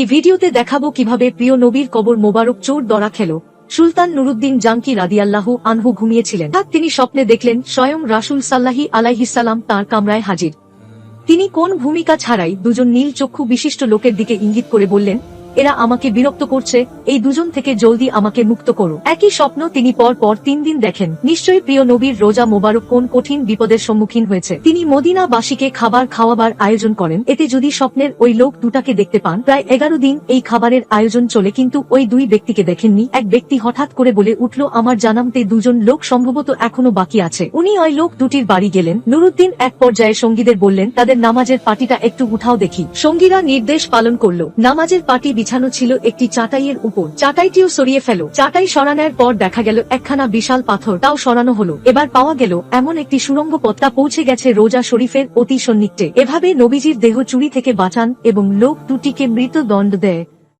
এই ভিডিওতে দেখাবো কীভাবে প্রিয় নবীর কবর মোবারক চোর দরা খেল। সুলতান নুরুদ্দিন জাঙ্কি রাদিয়াল্লাহ আনহু ঘুমিয়েছিলেন। তিনি স্বপ্নে দেখলেন স্বয়ং রাসুল সাল্লাহি আলাইহিসাল্লাম তার কামরায় হাজির। তিনি কোন ভূমিকা ছাড়াই দুজন নীল চক্ষু বিশিষ্ট লোকের দিকে ইঙ্গিত করে বললেন এরা আমাকে বিরক্ত করছে, এই দুজন থেকে জলদি আমাকে মুক্ত করো। একই স্বপ্ন তিনি পর পর তিন দিন দেখেন। নিশ্চয়ই প্রিয় নবীর রোজা মোবারক কোন কঠিন বিপদের সম্মুখীন হয়েছে। তিনি মদিনাবাসীকে খাবার খাওয়াবার আয়োজন করেন। এতে যদি স্বপ্নের ওই লোক দুটাকে দেখতে পান, প্রায় এগারো দিন এই খাবারের আয়োজন চলে, কিন্তু ওই দুই ব্যক্তিকে দেখেননি। এক ব্যক্তি হঠাৎ করে বলে উঠল, আমার জানামতে দুজন লোক সম্ভবত এখনও বাকি আছে। উনি ওই লোক দুটির বাড়ি গেলেন। নুরুদ্দিন এক পর্যায়ে সঙ্গীদের বললেন, তাদের নামাজের পাটিটা একটু উঠাও দেখি। সঙ্গীরা নির্দেশ পালন করল। নামাজের পাটি বিছানো ছিল একটি চাটাইয়ের উপর। চাটাইটিও সরিয়ে ফেলো। চাটাই সরানোর পর দেখা গেল, একখানা বিশাল পাথর। তাও সরানো হলো। এবার পাওয়া গেল, এমন একটি সুরঙ্গ পথটা পৌঁছে গেছে রোজা শরীফের অতি সন্নিকটে এভাবে নবীজির দেহ চুরি থেকে বাঁচান এবং লোক দুটিকে মৃত দণ্ড দেয়।